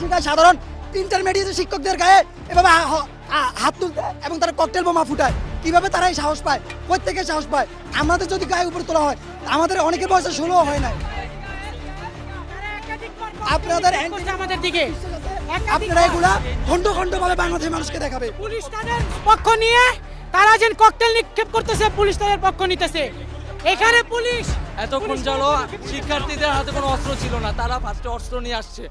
সময় সাধারণ ইন্টারমিডিয়েট শিক্ষকদের গায়ে এভাবে হাত তুলতে এবং তারা ককটেল বোমা ফুটায়। কীভাবে তারা এই সাহস পায়? প্রত্যেকে সাহস পায়। আমাদের যদি গায়ে উপরে তোলা হয় আমাদের অনেকের বয়সে ষোলো হয় না আপনাদের আমাদের দিকে। আপনারা এগুলা খন্ড খন্ড ভাবে বাংলাদেশের মানুষকে দেখাবে। পুলিশ তাদের পক্ষ নিয়ে তারা যেন ককটেল নিক্ষেপ করতেছে পুলিশ তাদের পক্ষ নিতেছে। এখানে পুলিশ এতক্ষণ চলো। শিক্ষার্থীদের হাতে কোনো অস্ত্র ছিল না তারা ফার্স্টে অস্ত্র নিয়ে আসছে।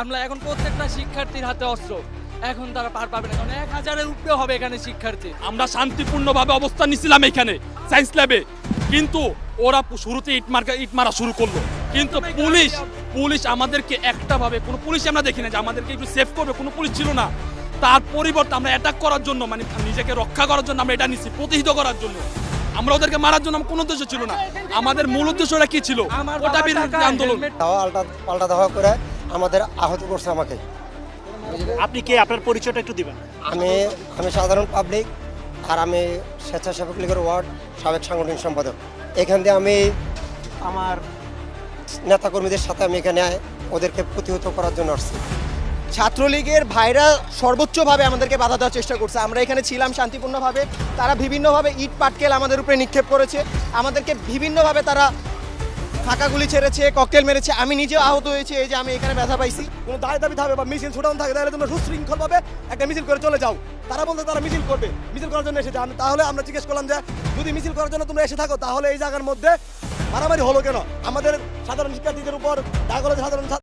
আমরা এখন প্রত্যেকটা শিক্ষার্থীর হাতে অস্ত্র। এখন তারা পার পাবে না। কারণ এক হাজারের উপরে হবে এখানে শিক্ষার্থী। আমরা শান্তিপূর্ণভাবে অবস্থান নিছিলাম এখানে সায়েন্স ল্যাবে কিন্তু ওরা শুরুতে ইট মার্কা ইট মারা শুরু করল। কিন্তু পুলিশ পুলিশ আমাদেরকে একটা ভাবে কোনো পুলিশ আমরা দেখি না যে আমাদেরকে একটু সেভ করবে। কোনো পুলিশ ছিল না। তার পরিবর্তে আমরা অ্যাটাক করার জন্য মানে নিজেকে রক্ষা করার জন্য আমরা এটা নিচ্ছি প্রতিহিত করার জন্য। আমরা ওদেরকে মারার জন্য আমার কোনো উদ্দেশ্য ছিল না। আমাদের মূল উদ্দেশ্য ওটা কি ছিল? ওটা আন্দোলন। পাল্টা ধাওয়া করে আমাদের আহত করছে আমাকে। আপনি কে? আপনার পরিচয়টা একটু দিবেন। আমি আমি সাধারণ পাবলিক আর আমি স্বেচ্ছাসেবক লীগের ওয়ার্ড সাবেক সাংগঠনিক সম্পাদক। এখান দিয়ে আমি আমার নেতাকর্মীদের সাথে আমি এখানে ওদেরকে প্রতিহত করার জন্য আসছি। ছাত্রলীগের ভাইরা সর্বোচ্চভাবে আমাদেরকে বাধা দেওয়ার চেষ্টা করছে। আমরা এখানে ছিলাম শান্তিপূর্ণভাবে। তারা বিভিন্নভাবে ইট পাটকেল আমাদের উপরে নিক্ষেপ করেছে। আমাদেরকে বিভিন্নভাবে তারা ফাঁকা গুলি ছেড়েছে ককটেল মেরেছে, আমি নিজেও আহত হয়েছি, এই যে আমি এখানে ব্যথা পাইছি। কোনো দায় দাবি থাকবে বা মিছিল ছোটানো থাকে, তাহলে তোমরা সুশৃঙ্খলভাবে একটা মিছিল করে চলে যাও। তারা বলতে তারা মিছিল করবে, মিছিল করার জন্য এসেছে। আমি- তাহলে আমরা জিজ্ঞেস করলাম যে, যদি মিছিল করার জন্য তোমরা এসে থাকো, তাহলে এই জায়গার মধ্যে মারামারি হলো কেন? আমাদের সাধারণ শিক্ষার্থীদের উপর, ঢাকা সাধারণ